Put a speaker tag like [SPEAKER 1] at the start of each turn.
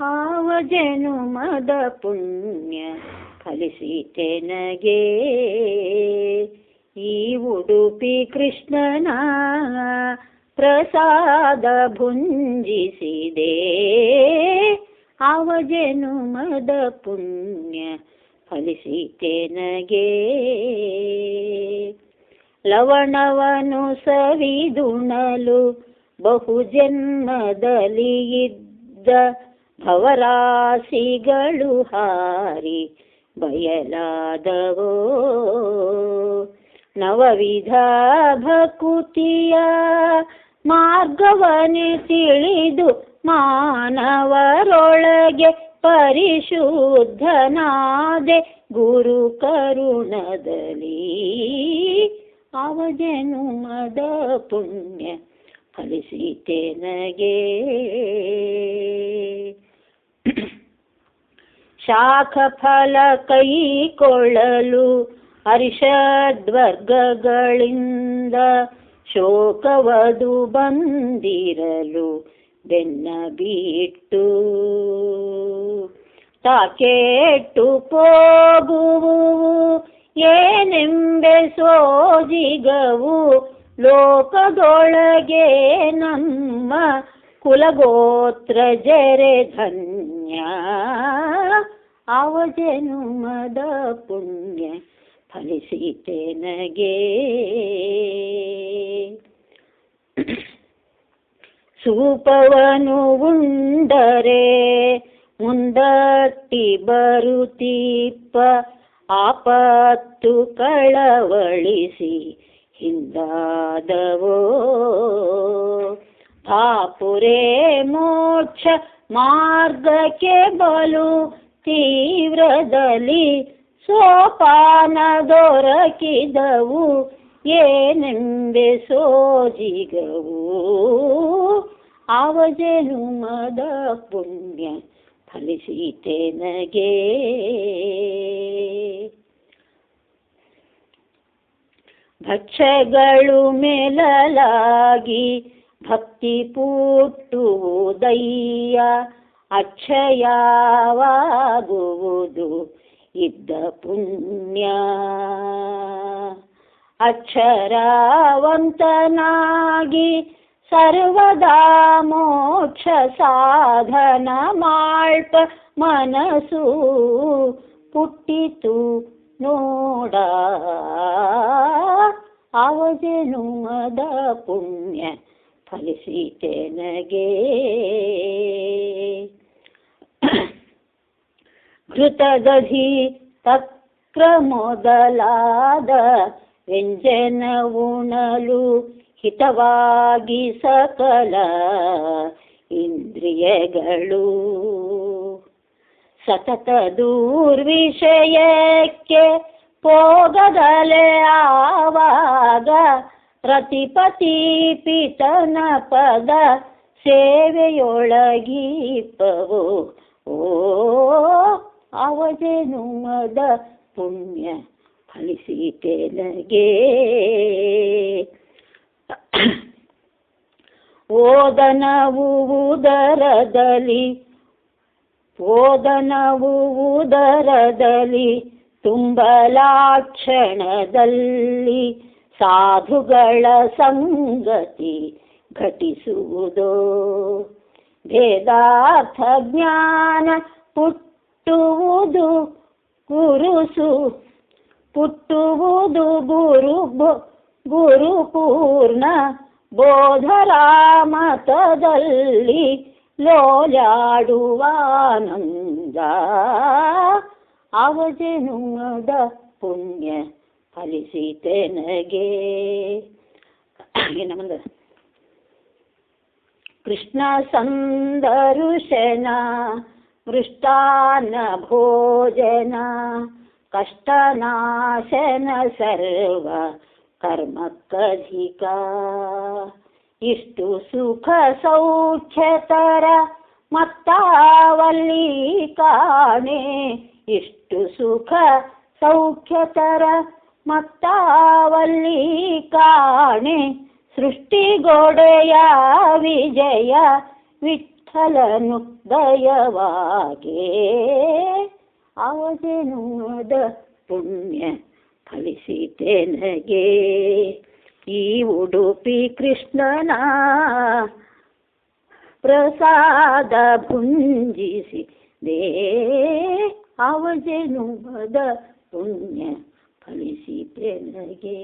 [SPEAKER 1] ಆವ ಜನುಮದ ಪುಣ್ಯ ಫಲಿಸಿತೆನಗೆ ಈ ಉಡುಪಿ ಕೃಷ್ಣನ ಪ್ರಸಾದ ಭುಂಜಿಸಿದೆ. ಆವ ಜನುಮದ ಪುಣ್ಯ ಫಲಿಸಿತೆನಗೆ ಲವಣವನು ಸವಿದುಣಲು ಬಹು ಜನ್ಮದಲ್ಲಿ ಇದ್ದ ಭವರಾಶಿಗಳು ಹಾರಿ ಬಯಲಾದವೋ. ನವವಿಧ ಭಕುತಿಯ ಮಾರ್ಗವನೆ ತಿಳಿದು ಮಾನವರೊಳಗೆ ಪರಿಶುದ್ಧನಾದೆ ಗುರು ಕರುಣದಲ್ಲಿ ಅವಜನು ಮದ ಪುಣ್ಯ ಫಲಿಸಿತೆ ನಗೆ ಶಾಖ ಫಲ ಕೈಕೊಳ್ಳಲು ಹರ್ಷದ್ವರ್ಗಗಳಿಂದ ಶೋಕವದು ಬಂದಿರಲು ಬೆನ್ನ ಬಿಟ್ಟು. ತಾಕೆಟ್ಟು ಪೋಗುವು, ಏನೆಂಬೆ ಸೋಜಿಗವು, ಲೋಕದೊಳಗೆ ನಮ್ಮ ಕುಲಗೋತ್ರ ಜರೆ ಧನ್ಯ. ಅವ ಜನುಮದ ಪುಣ್ಯ ಫಲಿಸಿತೆ ನಗೆ ಸೂಪವನು ಉಂಡರೆ ಮುಂದಟ್ಟಿ ಬರುತ್ತೀಪ ಆಪತ್ತು ಕಳವಳಿಸಿ ಹಿಂದಾದವೋ. ಥಾಪುರೇ ಮೋಕ್ಷ ಮಾರ್ಗಕ್ಕೆ ಬಲು ತೀವ್ರದಲ್ಲಿ ಸೋಪಾನ ದೊರಕಿದವು. ಏನೆಂಬೆ ಸೋಜಿಗವು? ಆವ ಜನುಮದ ಪುಣ್ಯ ಫಲಿಸಿತೆ ನಗೆ ಭಕ್ಷಗಳು ಮೇಲಲಾಗಿ ಭಕ್ತಿ ಪುಟ್ಟುವುದಯ್ಯ ಅಕ್ಷಯವಾಗುವುದು ಇದ್ದ ಪುಣ್ಯ. ಅಕ್ಷರವಂತನಾಗಿ ಸರ್ವದಾ ಮೋಕ್ಷ ಸಾಧನ ಮಾಳ್ಪ ಮನಸ್ಸು ಪುಟ್ಟಿತು ನೋಡ. ಅವಜನುಮದ ಪುಣ್ಯ ಫಲಿಸಿತೆ ನಗೆ ಘೃತದಧಿ ತಕ್ರ ಮೊದಲಾದ ವ್ಯಂಜನ ಉಣಲು ಹಿತವಾಗಿ ಸಕಲ ಇಂದ್ರಿಯಗಳು. ಸತತ ದೂರ್ವಿಷಯಕ್ಕೆ ಹೋಗದಲೆ ಆವಾಗ ಪ್ರತಿಪತಿ ಪಿತನ ಪದ ಸೇವೆಯೊಳಗೀಪವು ಓ ಅವಜನುಮದ ಪುಣ್ಯ ಫಲಿಸಿತೆ ನಗೆ ಓದನವು ಉದರದಲ್ಲಿ ಓದನವು ತುಂಬಲಾಕ್ಷಣದಲ್ಲಿ ಸಾಧುಗಳ ಸಂಗತಿ ಘಟಿಸುವುದು. ಭೇದಾರ್ಥ ಜ್ಞಾನ ಪುಟ್ಟುವುದು ಗುರುಸು ಪುಟ್ಟುವುದು ಗುರು ಬೊ- ಗುರುಪೂರ್ಣ ಬೋಧರಾಮತದಲ್ಲಿ ಲೋಲಾಡುವಾನಂದ ಅವಜನುಮದ ಪುಣ್ಯ ಫಲಿಸಿತೆ ನಗೆ ಇನ್ನು ಮುಂದೆ. ಕೃಷ್ಣ ಸಂದರುಶನ पृष्टान्न भोजन कष्टनाशन सर्व कर्मकधिका इष्टु सुख सौख्यतर मत्तावल्लीकाणे इष्टु सुख सौख्यतर मत्ता सृष्टिगोडया विजय वि ಮತ್ತಾವಲ್ಲಿ ಕಾಣೆ ಸೃಷ್ಟಿಗೋಡೆಯ ವಿಜಯ ವಿಠಲನ ವಿಠಲನು ದಯವಾಗೆ ಅವಜನುಮದ ಪುಣ್ಯ ಫಲಿಸಿತೆನಗೆ ಈ ಉಡುಪಿ ಕೃಷ್ಣನ ಪ್ರಸಾದ ಭುಂಜಿಸಿ ದೇ ಅವಜನುಮದ ಪುಣ್ಯ ಫಲಿಸಿತೆನಗೆ